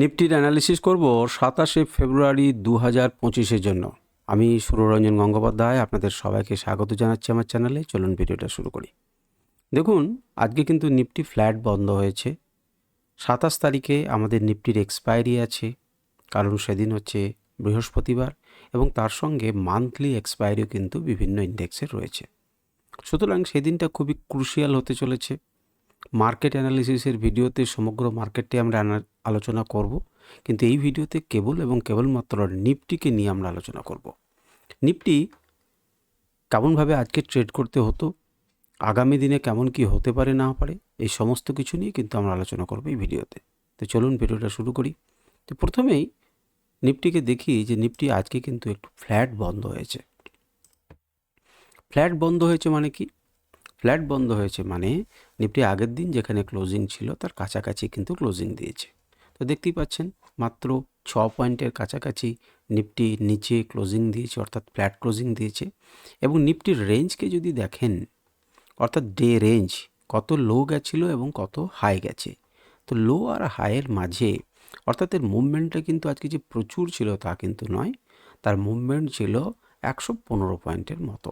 নিফটির analysis করব সাতাশে ফেব্রুয়ারি দু হাজার পঁচিশের জন্য। আমি সুররঞ্জন গঙ্গোপাধ্যায়, আপনাদের সবাইকে স্বাগত জানাচ্ছি আমার চ্যানেলে। চলুন ভিডিওটা শুরু করি। দেখুন, আজকে কিন্তু নিফটি ফ্ল্যাট বন্ধ হয়েছে। সাতাশ তারিখে আমাদের নিফটির এক্সপায়ারি আছে, কারণ সেদিন হচ্ছে বৃহস্পতিবার, এবং তার সঙ্গে মান্থলি এক্সপায়ারিও কিন্তু বিভিন্ন ইন্ডেক্সের রয়েছে। সুতরাং সেদিনটা খুবই ক্রুশিয়াল হতে চলেছে। মার্কেট অ্যানালিসিসের ভিডিওতে সমগ্র মার্কেটটি আমরা আলোচনা করব। কিন্তু এই ভিডিওতে কেবল এবং কেবলমাত্র নিফটিকে নিয়ে আমরা আলোচনা করব। নিফটি কেমনভাবে আজকে ট্রেড করতে হতো, আগামী দিনে কেমন কি হতে পারে না পারে, এই সমস্ত কিছু নিয়ে কিন্তু আমরা আলোচনা করব এই ভিডিওতে। তো চলুন ভিডিওটা শুরু করি। তো প্রথমেই নিফটিকে দেখি যে নিফটি আজকে কিন্তু একটু ফ্ল্যাট বন্ধ হয়েছে। ফ্ল্যাট বন্ধ হয়েছে মানে কি? ফ্ল্যাট বন্ধ হয়েছে মানে নিফটি আগের দিন যেখানে ক্লোজিং ছিল তার কাছাকাছি কিন্তু ক্লোজিং দিয়েছে। তো দেখতেই পাচ্ছেন, মাত্র ছ পয়েন্টের কাছাকাছি নিফটি নিচে ক্লোজিং দিয়েছে, অর্থাৎ ফ্ল্যাট ক্লোজিং দিয়েছে এবং নিফটির রেঞ্জকে যদি দেখেন, অর্থাৎ ডে রেঞ্জ কত লো গেছিল এবং কত হাই গেছে। তো লো আর হাইয়ের মাঝে, অর্থাৎ এর মুভমেন্টটা কিন্তু আজকে যে প্রচুর ছিল তা কিন্তু নয়, তার মুভমেন্ট ছিল একশো পনেরো পয়েন্টের মতো।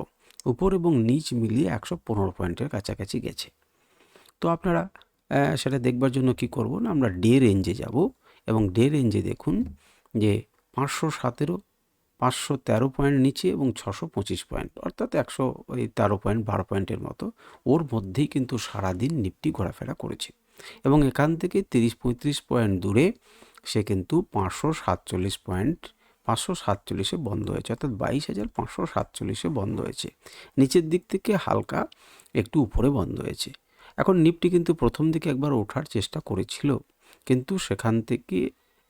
উপর এবং নিচ মিলিয়ে একশো পনেরো পয়েন্টের কাছাকাছি গেছে। তো আপনারা সেটা দেখবার জন্য কি করব না, আমরা ডে রেঞ্জে যাব এবং ডে রেঞ্জে দেখুন যে পাঁচশো সতেরো, পাঁচশো তেরো পয়েন্ট নিচে এবং ছশো পঁচিশ পয়েন্ট, অর্থাৎ একশো ওই তেরো পয়েন্ট বারো পয়েন্টের মতো ওর মধ্যেই কিন্তু সারাদিন নিফটি ঘোরাফেরা করেছে। এবং এখান থেকে তিরিশ পঁয়ত্রিশ পয়েন্ট দূরে সে কিন্তু পাঁচশো সাতচল্লিশ পয়েন্ট পাঁচশো সাতচল্লিশে বন্ধ হয়েছে, অর্থাৎ বাইশ হাজার পাঁচশো সাতচল্লিশে বন্ধ হয়েছে। নিচের দিক থেকে হালকা একটু উপরে বন্ধ হয়েছে। এখন নিফটি কিন্তু প্রথম দিকে একবার ওঠার চেষ্টা করেছিল, কিন্তু সেখান থেকে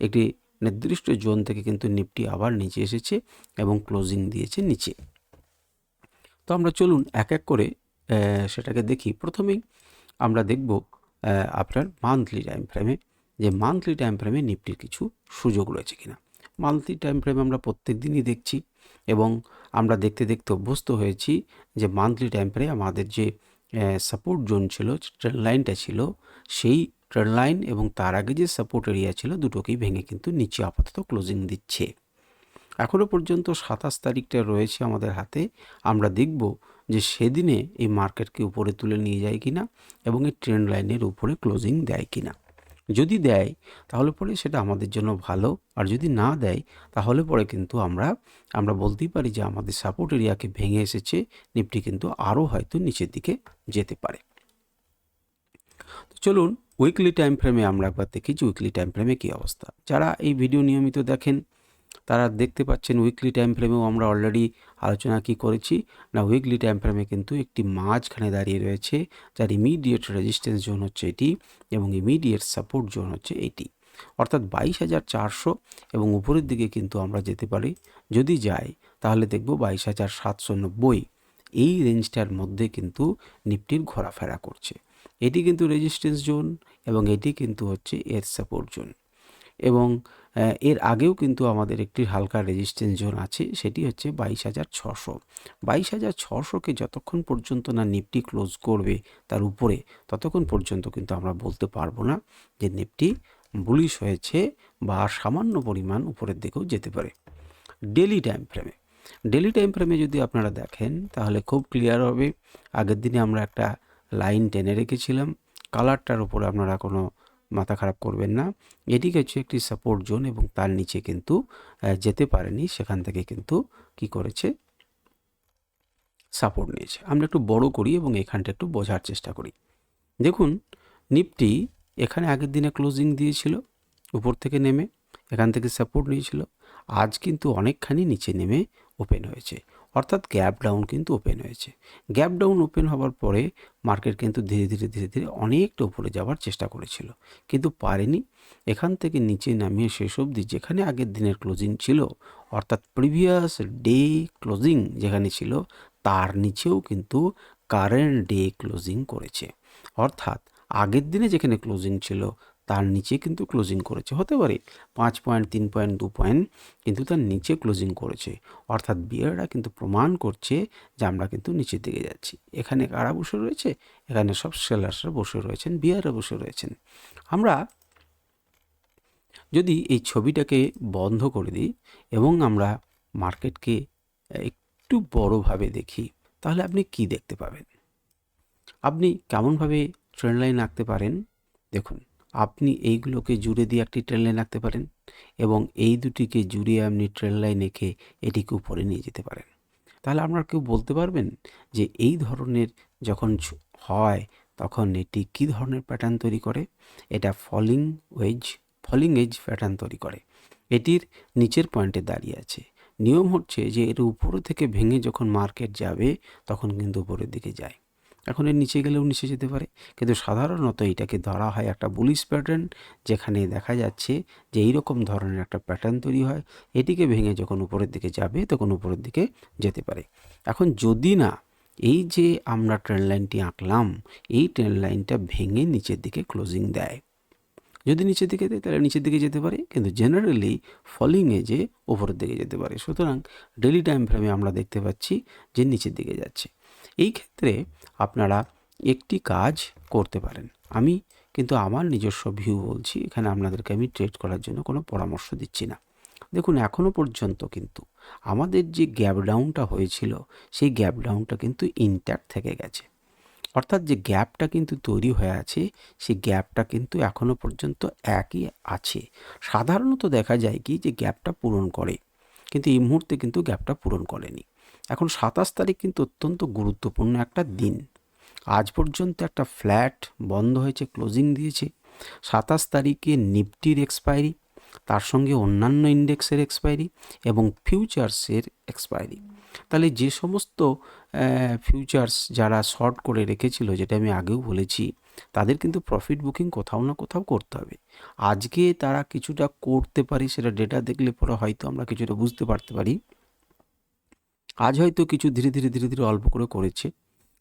একটি নির্দিষ্ট জোন থেকে কিন্তু নিফটি আবার নিচে এসেছে এবং ক্লোজিং দিয়েছে নিচে। তো আমরা চলুন এক এক করে সেটাকে দেখি। প্রথমেই আমরা দেখব আপনার মান্থলি টাইম ফ্রেমে যে মান্থলি টাইম ফ্রেমে নিফটির কিছু সুযোগ রয়েছে কিনা। মান্থলি টাইম ফ্রেমে আমরা প্রত্যেক দিনই দেখছি এবং আমরা দেখতে দেখতে অভ্যস্ত হয়েছি যে মান্থলি টাইম ফ্রেমে আমাদের যে সাপোর্ট জোন ছিল ট্রেন লাইনটা ছিল, সেই ট্রেন লাইন এবং তার আগে যে সাপোর্ট এরিয়া ছিল দুটোকেই ভেঙে কিন্তু নিচে আপাতত ক্লোজিং দিচ্ছে। এখনও পর্যন্ত সাতাশ তারিখটা রয়েছে আমাদের হাতে। আমরা দেখব যে সেদিনে এই মার্কেটকে উপরে তুলে নিয়ে যায় কিনা এবং এই ট্রেন্ড লাইনের উপরে ক্লোজিং দেয় কিনা। যদি দেয়, তাহলে পরে সেটা আমাদের জন্য ভালো। আর যদি না দেয়, তাহলে পরে কিন্তু আমরা আমরা বলতেই পারি যে আমাদের সাপোর্ট এরিয়াকে ভেঙে এসেছে নিফটি কিন্তু আরও হয়তো নিচের দিকে যেতে পারে। তো চলুন উইকলি টাইম ফ্রেমে আমরা একবার দেখি যে উইকলি টাইম ফ্রেমে কী অবস্থা। যারা এই ভিডিও নিয়মিত দেখেন তারা দেখতে পাচ্ছেন উইকলি টাইম ফ্রেমেও আমরা অলরেডি আলোচনা কি করেছি। না উইকলি টাইম ফ্রেমে কিন্তু একটি মাঝখানে দাঁড়িয়ে রয়েছে, যার ইমিডিয়েট রেজিস্ট্যান্স জোন হচ্ছে এটি এবং ইমিডিয়েট সাপোর্ট জোন হচ্ছে এটি। অর্থাৎ বাইশ হাজার চারশো এবং উপরের দিকে কিন্তু আমরা যেতে পারি। যদি যাই, তাহলে দেখব বাইশ হাজার সাতশো নব্বই। এই রেঞ্জটার মধ্যে কিন্তু নিফটির ঘোরাফেরা করছে। এটি কিন্তু রেজিস্ট্যান্স জোন এবং এটি কিন্তু হচ্ছে এর সাপোর্ট জোন এবং এর আগেও কিন্তু আমাদের একটি হালকা রেজিস্ট্যান্স জোন আছে, সেটি হচ্ছে বাইশ হাজার ছশো। বাইশ হাজার ছশোকে যতক্ষণ পর্যন্ত না নিফটি ক্লোজ করবে তার উপরে, ততক্ষণ পর্যন্ত কিন্তু আমরা বলতে পারব না যে নিফটি বুলিশ হয়েছে বা সামান্য পরিমাণ উপরের দিকেও যেতে পারে। ডেলি টাইম ফ্রেমে ডেলি টাইম ফ্রেমে যদি আপনারা দেখেন, তাহলে খুব ক্লিয়ার হবে। আগের দিনে আমরা একটা লাইন টেনে রেখেছিলাম। কালারটার উপরে আপনারা কোনো মাথা খারাপ করবেন না। এটি হচ্ছে একটি সাপোর্ট জোন এবং তার নিচে কিন্তু যেতে পারেনি। সেখান থেকে কিন্তু কি করেছে? সাপোর্ট নিয়েছে। আমরা একটু বড় করি এবং এখানটা একটু বোঝার চেষ্টা করি। দেখুন নিফটি এখানে আগের দিনে ক্লোজিং দিয়েছিল, উপর থেকে নেমে, এখান থেকে সাপোর্ট নিয়েছিল। আজ কিন্তু অনেকখানি নিচে নেমে ওপেন হয়েছে। অর্থাৎ গ্যাপ ডাউন কিন্তু ওপেন হয়েছে। গ্যাপ ডাউন ওপেন হওয়ার পরে মার্কেট কিন্তু ধীরে ধীরে ধীরে ধীরে অনেকটা উপরে যাওয়ার চেষ্টা করেছিল। কিন্তু পারেনি। এখান থেকে নিচে নামিয়ে শেষ অবধি যেখানে আগের দিনের ক্লোজিং ছিল, অর্থাৎ প্রিভিয়াস ডে ক্লোজিং যেখানে ছিল, তার নিচেও কিন্তু কারেন্ট ডে ক্লোজিং করেছে। অর্থাৎ আগের দিনে যেখানে ক্লোজিং ছিল তার নিচে কিন্তু ক্লোজিং করেছে। হতে পারে পাঁচ পয়েন্ট তিন পয়েন্ট দু পয়েন্ট কিন্তু তার নিচে ক্লোজিং করেছে। অর্থাৎ বিয়াররা কিন্তু প্রমাণ করছে যে আমরা কিন্তু নিচের দিকে যাচ্ছি। এখানে কারা বসে রয়েছে? এখানে সব সেলার্সরা বসে রয়েছেন বিয়াররা বসে রয়েছেন। আমরা যদি এই ছবিটাকে বন্ধ করে দিই এবং আমরা মার্কেটকে একটু বড়োভাবে দেখি, তাহলে আপনি কি দেখতে পাবেন? আপনি কেমনভাবে ট্রেন লাইন আঁকতে পারেন? দেখুন। আপনি এইগুলোকে জুড়ে দিয়ে একটি ট্রেন লাইন আঁকতে পারেন এবং এই দুটিকে জুড়ে আপনি ট্রেন লাইন এঁকে এটিকে উপরে নিয়ে যেতে পারেন। তাহলে আপনারা কেউ বলতে পারবেন যে এই ধরনের যখন হয় তখন এটি কী ধরনের প্যাটার্ন তৈরি করে? এটা falling wedge falling edge pattern তৈরি করে। এটির নিচের পয়েন্টে দাঁড়িয়ে আছে। নিয়ম হচ্ছে যে এর উপরে থেকে ভেঙে যখন মার্কেট যাবে তখন কিন্তু উপরের দিকে যায়। এখন এর নিচে গেলেও নিচে যেতে পারে। কিন্তু সাধারণত এটাকে ধরা হয় একটা বুলিশ প্যাটার্ন যেখানে দেখা যাচ্ছে যে এইরকম ধরনের একটা প্যাটার্ন তৈরি হয়। এটিকে ভেঙে যখন উপরের দিকে যাবে, তখন উপরের দিকে যেতে পারে। এখন যদি না, এই যে আমরা ট্রেন লাইনটি আঁকলাম, এই ট্রেন লাইনটা ভেঙে নিচের দিকে ক্লোজিং দেয়। যদি নিচের দিকে দেয়, তাহলে নিচের দিকে যেতে পারে, কিন্তু জেনারেলি ফলিং এজে উপরের দিকে যেতে পারে। সুতরাং ডেলি টাইম ফ্রেমে আমরা দেখতে পাচ্ছি যে নিচের দিকে যাচ্ছে। এই ক্ষেত্রে আপনারা একটি কাজ করতে পারেন। আমি কিন্তু আমার নিজস্ব ভিউ বলছি, এখানে আপনাদেরকে আমি ট্রেড করার জন্য কোনো পরামর্শ দিচ্ছি না। দেখুন এখনও পর্যন্ত কিন্তু আমাদের যে গ্যাপ ডাউনটা হয়েছিল, সেই গ্যাপ ডাউনটা কিন্তু ইনট্যাক্ট থেকে গেছে। অর্থাৎ যে গ্যাপটা কিন্তু তৈরি হয়ে আছে, সেই গ্যাপটা কিন্তু এখনও পর্যন্ত একই আছে। সাধারণত দেখা যায় কি যে গ্যাপটা পূরণ করে, কিন্তু এই মুহূর্তে কিন্তু গ্যাপটা পূরণ করেনি। এখন সাতাশ তারিখ কিন্তু অত্যন্ত গুরুত্বপূর্ণ একটা দিন। আজ পর্যন্ত একটা ফ্ল্যাট বন্ধ হয়েছে, ক্লোজিং দিয়েছে। সাতাশ তারিখে নিফটির এক্সপায়ারি, তার সঙ্গে অন্যান্য ইন্ডেক্সের এক্সপায়ারি এবং ফিউচার্সের এক্সপায়ারি। তাহলে যে সমস্ত ফিউচার্স যারা শর্ট করে রেখেছিল, যেটা আমি আগেও বলেছি, তাদের কিন্তু প্রফিট বুকিং কোথাও না কোথাও করতে হবে। আজকে তারা কিছুটা করতে পারি, সেটা ডেটা দেখলে পরে হয়তো আমরা কিছুটা বুঝতে পারতে পারি। আজ হয়তো কিছু ধীরে ধীরে ধীরে ধীরে অল্প করে করেছে।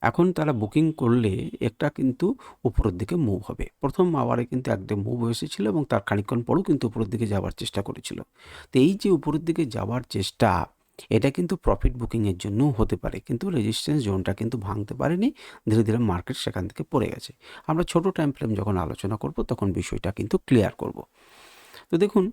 এখন তারা বুকিং করলে একটা কিন্তু উপরের দিকে মুভ হবে। প্রথম আওয়ারে কিন্তু একদম মুভ এসেছিল এবং তার খানিকক্ষণ পরেও কিন্তু উপরের দিকে যাওয়ার চেষ্টা করেছিল। তো এই যে উপরের দিকে যাওয়ার চেষ্টা, এটা কিন্তু প্রফিট বুকিংয়ের জন্যও হতে পারে। কিন্তু রেজিস্ট্যান্স জোনটা কিন্তু ভাঙতে পারেনি। ধীরে ধীরে মার্কেট সেখান থেকে পড়ে গেছে। আমরা ছোট টাইম ফ্রেম যখন আলোচনা করব, তখন বিষয়টা কিন্তু ক্লিয়ার করব। তো দেখুন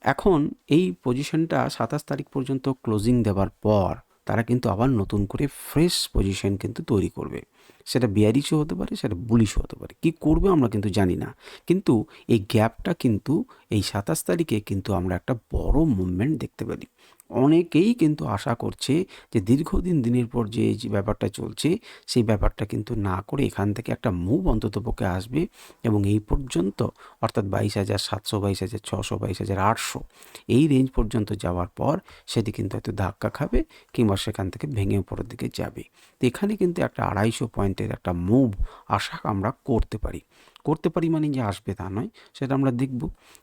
এখন এই পজিশনটা সাতাশ তারিখ পর্যন্ত ক্লোজিং দেওয়ার পর তারা কিন্তু আবার নতুন করে ফ্রেশ পজিশন কিন্তু তৈরি করবে। সেটা বিয়ারিশও হতে পারে, সেটা বুলিশও হতে পারে। কি করবে আমরা কিন্তু জানি না। কিন্তু এই গ্যাপটা কিন্তু এই সাতাশ তারিখে কিন্তু আমরা একটা বড় মুভমেন্ট দেখতে পারি। অনেকেই কিন্তু আশা করছে যে দীর্ঘদিন দিনের পর যে ব্যাপারটা চলছে, সেই ব্যাপারটা কিন্তু না করে এখান থেকে একটা মুভ অন্ততপক্ষে আসবে এবং এই পর্যন্ত, অর্থাৎ বাইশ হাজার সাতশো, বাইশ হাজার ছশো, বাইশ হাজার আটশো, এই রেঞ্জ পর্যন্ত যাওয়ার পর সেটি কিন্তু হয়তো ধাক্কা খাবে কিংবা সেখান থেকে ভেঙে উপরের দিকে যাবে। তো এখানে কিন্তু একটা আড়াইশো পয়েন্টের একটা মুভ আশা আমরা করতে পারি। করতে পারি মানে যে আসবে তা নয়, সেটা আমরা দেখব।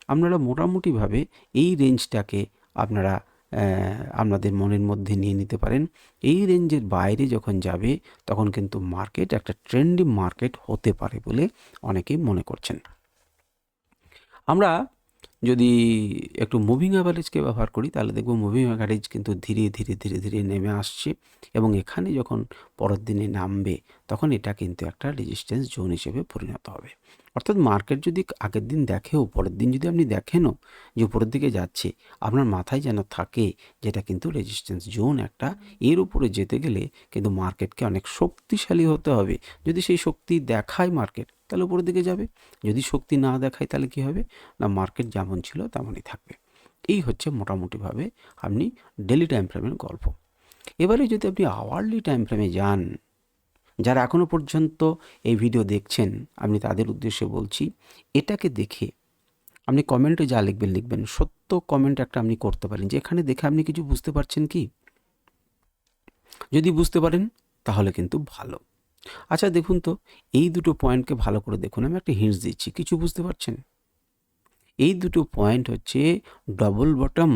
আপনারা মোটামুটিভাবে এই রেঞ্জটাকে আপনারা আপনাদের মনের মধ্যে নিয়ে নিতে পারেন। এই রেঞ্জের বাইরে যখন যাবে, তখন কিন্তু মার্কেট একটা ট্রেন্ডি মার্কেট হতে পারে বলে অনেকেই মনে করছেন। আমরা যদি একটু মুভিং অ্যাভারেজকে ব্যবহার করি, তাহলে দেখব মুভিং অ্যাভারেজ কিন্তু ধীরে ধীরে ধীরে ধীরে নেমে আসছে এবং এখানে যখন পরের দিনে নামবে, তখন এটা কিন্তু একটা রেজিস্ট্যান্স জোন হিসেবে পরিণত হবে। অর্থাৎ মার্কেট যদি আগের দিন দেখেও পরের দিন যদি আপনি দেখেনও যে উপরের দিকে যাচ্ছে, আপনার মাথায় যেন থাকে যেটা কিন্তু রেজিস্ট্যান্স জোন একটা, এর উপরে যেতে গেলে কিন্তু মার্কেটকে অনেক শক্তিশালী হতে হবে। যদি সেই শক্তি দেখায় মার্কেট, তাহলে উপরের দিকে যাবে। যদি শক্তি না দেখায়, তাহলে কি হবে? না, মার্কেট যেমন ছিল, তেমনই থাকবে। এই হচ্ছে মোটামুটিভাবে আপনি ডেলি টাইম ফ্রেমের গল্প। এবারে যদি আপনি আওয়ারলি টাইম ফ্রেমে যান যারা এখনও পর্যন্ত এই ভিডিও দেখছেন, আমি তাদের উদ্দেশ্যে বলছি, এটাকে দেখে আপনি কমেন্টে যা লিখবেন লিখবেন। সত্য কমেন্ট একটা আপনি করতে পারেন। যে এখানে দেখে আপনি কিছু বুঝতে পারছেন কি? যদি বুঝতে পারেন, তাহলে কিন্তু ভালো। আচ্ছা দেখুন তো, এই দুটো পয়েন্টকে ভালো করে দেখুন। আমি একটা হিন্টস দিচ্ছি। কিছু বুঝতে পারছেন? এই দুটো পয়েন্ট হচ্ছে ডবল বটম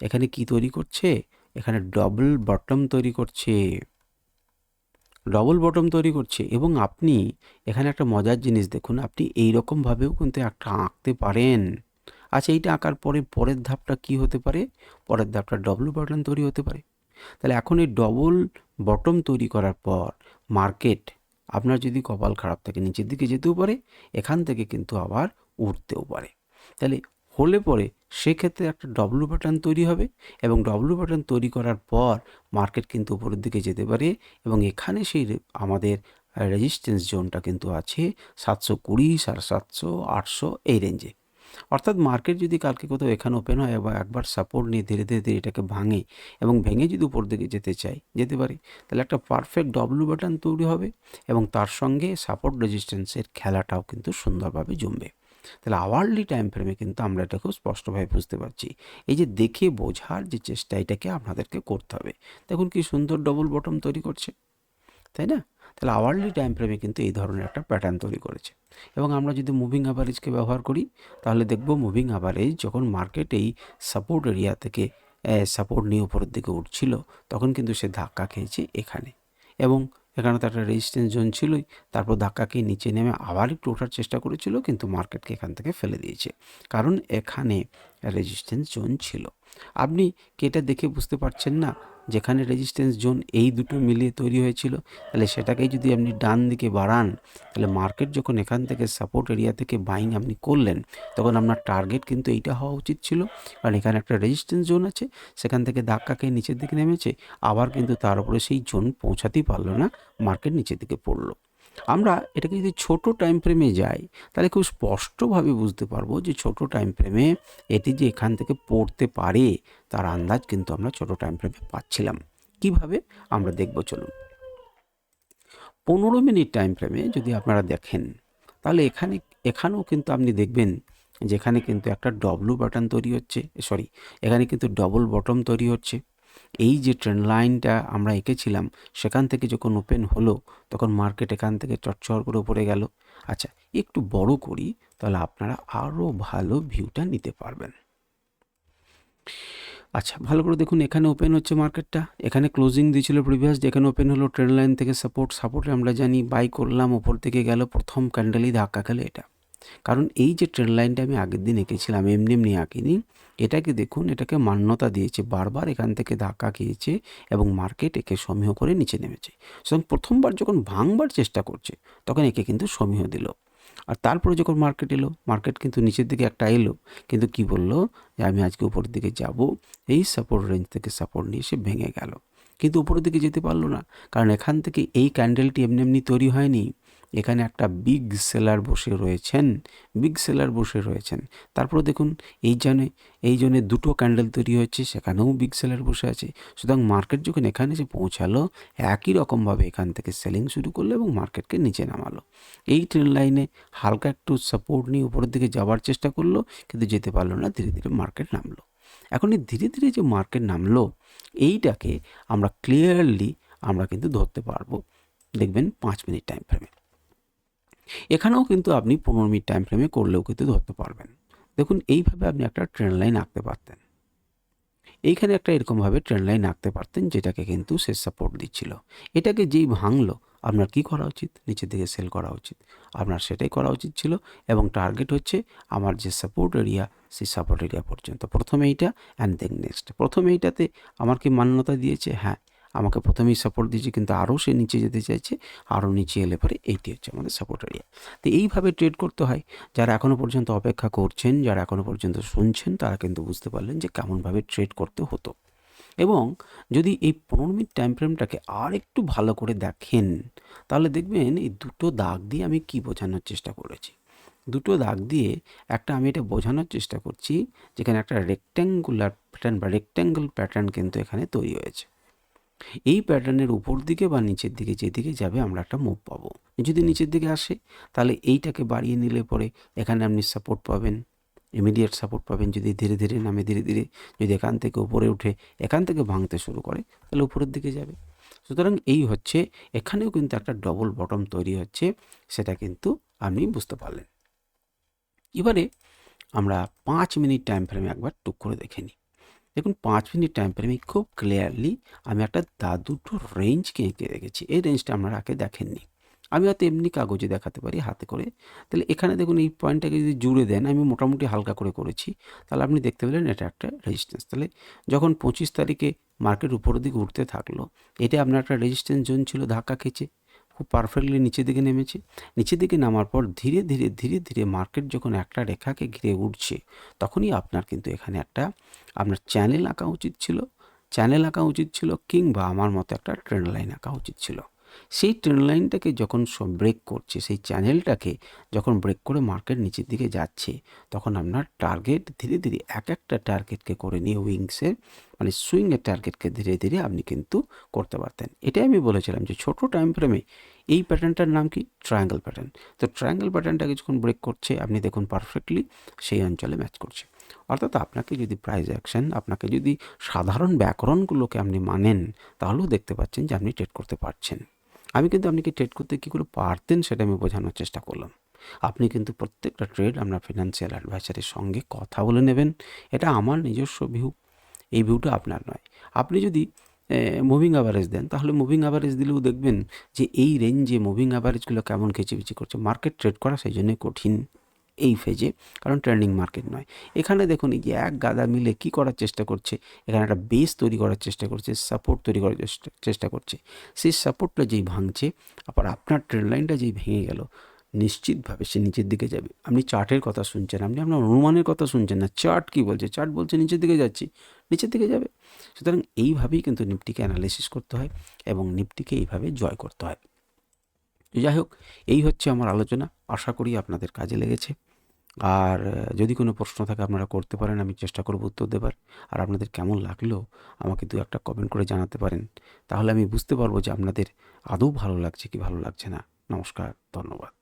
এখানে কি তৈরি করছে? এখানে ডবল বটম তৈরি করছে। ডবল বটম তৈরি করছে এবং আপনি এখানে একটা মজার জিনিস দেখুন, আপনি এই রকমভাবেও কিন্তু একটা আঁকতে পারেন। আচ্ছা এইটা আঁকার পরে পরের ধাপটা কি হতে পারে? পরের ধাপটা ডবল বটম তৈরি হতে পারে। তাহলে এখন এই ডবল বটম তৈরি করার পর মার্কেট আপনার যদি কপাল খারাপ থাকে, নিচের দিকে যেতেও পারে, এখান থেকে কিন্তু আবার উঠতেও পারে। তাহলে হলে পরে সেক্ষেত্রে একটা ডব্লু প্যাটার্ন তৈরি হবে এবং ডব্লু প্যাটার্ন তৈরি করার পর মার্কেট কিন্তু উপরের দিকে যেতে পারে এবং এখানে সেই আমাদের রেজিস্ট্যান্স জোনটা কিন্তু আছে সাতশো কুড়ি সাড়ে সাতশো, আটশো এই রেঞ্জে অর্থাৎ মার্কেট যদি কালকে কোথাও এখানে ওপেন হয় বা একবার সাপোর্ট নিয়ে ধীরে ধীরে ধীরে এটাকে ভাঙে এবং ভেঙে যদি উপর দিকে যেতে চাই যেতে পারে, তাহলে একটা পারফেক্ট ডব্লু বাটন তৈরি হবে এবং তার সঙ্গে সাপোর্ট রেজিস্ট্যান্সের খেলাটাও কিন্তু সুন্দরভাবে জমবে। তাহলে আওয়ারলি টাইম ফ্রেমে কিন্তু আমরা এটা খুব স্পষ্টভাবে বুঝতে পারছি। এই যে দেখে বোঝার যে চেষ্টা, এটাকে আপনাদেরকে করতে হবে। দেখুন কি সুন্দর ডবল বটম তৈরি করছে, তাই না? তাহলে আওয়ারলি টাইম ফ্রেমে কিন্তু এই ধরনের একটা প্যাটার্ন তৈরি করেছে। এবং আমরা যদি মুভিং অ্যাভারেজকে ব্যবহার করি, তাহলে দেখব মুভিং অ্যাভারেজ যখন মার্কেট এই সাপোর্ট এরিয়া থেকে সাপোর্ট নিয়ে উপরের দিকে উঠছিল, তখন কিন্তু সে ধাক্কা খেয়েছে এখানে। এবং এখানে তো একটা রেজিস্ট্যান্স জোন ছিলই। তারপর ধাক্কাকে নিচে নেমে আবার একটু ওঠার চেষ্টা করেছিল, কিন্তু মার্কেটকে এখান থেকে ফেলে দিয়েছে। কারণ এখানে রেজিস্ট্যান্স জোন ছিল। আপনি কি এটা দেখে বুঝতে পারছেন না? যেখানে রেজিস্ট্যান্স জোন এই দুটো মিলিয়ে তৈরি হয়েছিল, তাহলে সেটাকেই যদি আপনি ডান দিকে বাড়ান, তাহলে মার্কেট যখন এখান থেকে সাপোর্ট এরিয়া থেকে বাইং আপনি করলেন, তখন আপনার টার্গেট কিন্তু এইটা হওয়া উচিত ছিল। কারণ এখানে একটা রেজিস্ট্যান্স জোন আছে, সেখান থেকে ধাক্কা খেয়ে নিচের দিকে নেমেছে, আবার কিন্তু তার উপরে সেই জোন পৌঁছাতেই পারল না মার্কেট নিচের দিকে পড়ল। আমরা এটাকে যদি ছোট টাইম ফ্রেমে যাই, তাহলে খুব স্পষ্টভাবে বুঝতে পারব যে ছোট টাইম ফ্রেমে এটি যে এখান থেকে পড়তে পারে, তার আন্দাজ কিন্তু আমরা ছোট টাইম ফ্রেমে পাচ্ছিলাম। কীভাবে? আমরা দেখব, চলুন। পনেরো মিনিট টাইম ফ্রেমে যদি আপনারা দেখেন, তাহলে এখানে, এখানেও কিন্তু আপনি দেখবেন যেখানে কিন্তু একটা ডব্লু বাটন তৈরি হচ্ছে সরি এখানে কিন্তু ডবল বটম তৈরি হচ্ছে। এই যে ট্রেন্ড লাইনটা আমরা এঁকেছিলাম, সেখান থেকে যখন ওপেন হলো, তখন মার্কেট এখান থেকে চটচর করে উপরে গেল। আচ্ছা একটু বড় করি, তাহলে আপনারা আরও ভালো ভিউটা নিতে পারবেন। আচ্ছা ভালো করে দেখুন, এখানে ওপেন হচ্ছে মার্কেটটা এখানে ক্লোজিং দিয়েছিল প্রিভিয়াস যেখানে ওপেন হলো ট্রেন্ড লাইন থেকে সাপোর্ট সাপোর্টে আমরা জানি বাই করলাম ওপর থেকে গেল, প্রথম ক্যান্ডেলই ধাক্কা খেলে এটা। কারণ এই যে ট্রেন লাইনটা আমি আগের দিন এঁকেছিলাম, এমনি এমনি আঁকিনি, এটাকে দেখুন, এটাকে মান্যতা দিয়েছে, বারবার এখান থেকে ধাক্কা খেয়েছে এবং মার্কেট একে সমীহ করে নিচে নেমেছে। সুতরাং প্রথমবার যখন ভাঙবার চেষ্টা করছে, তখন একে কিন্তু সমীহ দিল। আর তারপরে যখন মার্কেট এলো মার্কেট কিন্তু নিচের দিকে একটা এলো, কিন্তু কি বলল? যে আমি আজকে উপরের দিকে যাব, এই সাপোর্ট রেঞ্জ থেকে সাপোর্ট নিয়ে সে ভেঙে গেল। কিন্তু উপরের দিকে যেতে পারল না, কারণ এখান থেকে এই ক্যান্ডেলটি এমনি এমনি তৈরি হয়নি। এখানে একটা বিগ সেলার বসে রয়েছেন বিগ সেলার বসে রয়েছেন। তারপরে দেখুন, এই জনে এই জনে দুটো ক্যান্ডেল তৈরি হয়েছে, সেখানেও বিগ সেলার বসে আছে। সুতরাং মার্কেট যখন এখানে যে পৌঁছালো, একই রকমভাবে এখান থেকে সেলিং শুরু করল এবং মার্কেটকে নিচে নামালো। এই ট্রেন লাইনে হালকা একটু সাপোর্ট নিয়ে উপরের দিকে যাওয়ার চেষ্টা করল, কিন্তু যেতে পারল না, ধীরে ধীরে মার্কেট নামলো। এখন এই ধীরে ধীরে যে মার্কেট নামলো, এইটাকে আমরা ক্লিয়ারলি আমরা কিন্তু ধরতে পারব। দেখবেন পাঁচ মিনিট টাইম ফ্রেমে এখানেও কিন্তু আপনি পনেরো মিনিট টাইম ফ্রেমে করলেও কিন্তু ধরতে পারবেন। দেখুন, এইভাবে আপনি একটা ট্রেন লাইন আঁকতে পারতেন। এইখানে একটা এরকমভাবে ট্রেন লাইন আঁকতে পারতেন, যেটাকে কিন্তু সে সাপোর্ট দিচ্ছিল। এটাকে যেই ভাঙলো, আপনার কি করা উচিত? নিচের দিকে সেল করা উচিত। আপনার সেটাই করা উচিত ছিল এবং টার্গেট হচ্ছে আমার যে সাপোর্ট এরিয়া সেই সাপোর্ট এরিয়া পর্যন্ত। প্রথমে এইটা অ্যান্ড দেন নেক্সট প্রথমে এইটাতে আমার কি মান্যতা দিয়েছে? হ্যাঁ আমাকে প্রথমেই সাপোর্ট দিয়েছে, কিন্তু আরও সে নিচে যেতে চাইছে, আরও নিচে এলে পরে এইটি হচ্ছে আমাদের সাপোর্ট এরিয়া তো এইভাবে ট্রেড করতে হয়। যারা এখনও পর্যন্ত অপেক্ষা করছেন, যারা এখনও পর্যন্ত শুনছেন, তারা কিন্তু বুঝতে পারলেন যে কেমনভাবে ট্রেড করতে হতো। এবং যদি এই পনেরো মিনিট টাইম ফ্রেমটাকে আর একটু ভালো করে দেখেন, তাহলে দেখবেন এই দুটো দাগ দিয়ে আমি কি বোঝানোর চেষ্টা করেছি। দুটো দাগ দিয়ে একটা আমি এটা বোঝানোর চেষ্টা করছি, যেখানে একটা রেক্ট্যাঙ্গুলার প্যাটার্ন বা রেক্ট্যাঙ্গল প্যাটার্ন কিন্তু এখানে তৈরি হয়েছে। এই প্যাটার্নের উপর দিকে বা নিচের দিকে যেদিকে যাবে আমরা একটা মুভ পাবো। যদি নিচের দিকে আসে, তাহলে এইটাকে বাড়িয়ে নিলে পরে এখানে আপনি সাপোর্ট পাবেন ইমিডিয়েট সাপোর্ট পাবেন। যদি ধীরে ধীরে নামে, ধীরে ধীরে যদি এখান থেকে উপরে উঠে এখান থেকে ভাঙতে শুরু করে, তাহলে উপরের দিকে যাবে। সুতরাং এই হচ্ছে, এখানেও কিন্তু একটা ডবল বটম তৈরি হচ্ছে, সেটা কিন্তু আপনি বুঝতে পারলেন। এবারে আমরা পাঁচ মিনিট টাইম ফ্রেমে একবার টুক করে দেখে নিই। দেখুন, পাঁচ মিনিট টাইম ফ্রেমে খুব ক্লিয়ারলি আমি একটা দা দুটো রেঞ্জকে এঁকে রেখেছি এই রেঞ্জটা আপনারা আগে দেখেননি। আমি হয়তো এমনি কাগজে দেখাতে পারি হাতে করে। তাহলে এখানে দেখুন, এই পয়েন্টটাকে যদি জুড়ে দেন, আমি মোটামুটি হালকা করে করেছি, তাহলে আপনি দেখতে পেলেন এটা একটা রেজিস্ট্যান্স তাহলে যখন পঁচিশ তারিখে মার্কেট উপরের দিকে উঠতে থাকল, এটা আপনার একটা রেজিস্ট্যান্স জোন ছিল, ধাক্কা খেয়েছে। খুব পারফেক্টলি নিচের দিকে নেমেছে। নিচের দিকে নামার পর ধীরে ধীরে ধীরে ধীরে মার্কেট যখন একটা রেখাকে ঘিরে উঠছে, তখনই আপনার কিন্তু এখানে একটা আপনার চ্যানেল আঁকা উচিত ছিল। চ্যানেল আঁকা উচিত ছিল কিংবা আমার মতো একটা ট্রেন্ড লাইন আঁকা উচিত ছিল। সেই ট্রেন্ড লাইনটাকে যখন সব ব্রেক করছে, সেই চ্যানেলটাকে যখন ব্রেক করে মার্কেট নিচের দিকে যাচ্ছে, তখন আপনার টার্গেট ধীরে ধীরে এক একটা টার্গেটকে করে নিয়ে উইংসের মানে সুইংয়ের টার্গেটকে ধীরে ধীরে আপনি কিন্তু করতে পারতেন। এটাই আমি বলেছিলাম যে ছোট টাইম ফ্রেমে এই প্যাটার্নটার নাম কি? ট্রায়াঙ্গেল প্যাটার্ন তো ট্রায়াঙ্গেল প্যাটার্নটাকে যখন ব্রেক করছে, আপনি দেখুন পারফেক্টলি সেই অঞ্চলে ম্যাচ করছে। অর্থাৎ আপনাকে যদি প্রাইজ অ্যাকশন আপনাকে যদি সাধারণ ব্যাকরণগুলোকে আপনি মানেন, তাহলেও দেখতে পাচ্ছেন যে আপনি ট্রেড করতে পারছেন। আমি কিন্তু আপনি কি ট্রেড করতে কী করে পারতেন সেটা আমি বোঝানোর চেষ্টা করলাম। আপনি কিন্তু প্রত্যেকটা ট্রেড আপনার ফিনান্সিয়াল অ্যাডভাইসারের সঙ্গে কথা বলে নেবেন। এটা আমার নিজস্ব ভিউ এই ভিউটা আপনার নয়। আপনি যদি মুভিং অ্যাভারেজ দেন, তাহলে মুভিং অ্যাভারেজ দিলেও দেখবেন যে এই রেঞ্জে মুভিং অ্যাভারেজগুলো কেমন খেচিবিচি করছে। মার্কেট ট্রেড করা সেই জন্যই কঠিন এই ফেজে কারণ ট্রেন্ডিং মার্কেট নয়। এখানে দেখুন এই যে এক গাদা মিলে কি করার চেষ্টা করছে, এখানে একটা বেস তৈরি করার চেষ্টা করছে সাপোর্ট তৈরি করার চেষ্টা- চেষ্টা করছে। সেই সাপোর্টটা যেই ভাঙছে, আবার আপনার ট্রেন লাইনটা যেই ভেঙে গেল নিশ্চিতভাবে সে নিচের দিকে যাবে। আপনি চার্টের কথা শুনছেন, আপনি আপনার অনুমানের কথা শুনছেন না। চার্ট কি বলছে? চার্ট বলছে নিচের দিকে যাচ্ছি। নিচের দিকে যাবে। সুতরাং এইভাবেই কিন্তু নিফটিকে অ্যানালাইসিস করতে হয় এবং নিফটিকে এইভাবে জয় করতে হয়। যাই হোক, এই হচ্ছে আমার আলোচনা। আশা করি আপনাদের কাজে লেগেছে। আর যদি কোনো প্রশ্ন থাকে আপনারা করতে পারেন, আমি চেষ্টা করব উত্তর দেবার। আর আপনাদের কেমন লাগল আমাকে দু একটা কমেন্ট করে জানাতে পারেন। তাহলে আমি বুঝতে পারব যে আপনাদের আদৌ ভালো লাগছে কি ভালো লাগছে না। নমস্কার, ধন্যবাদ।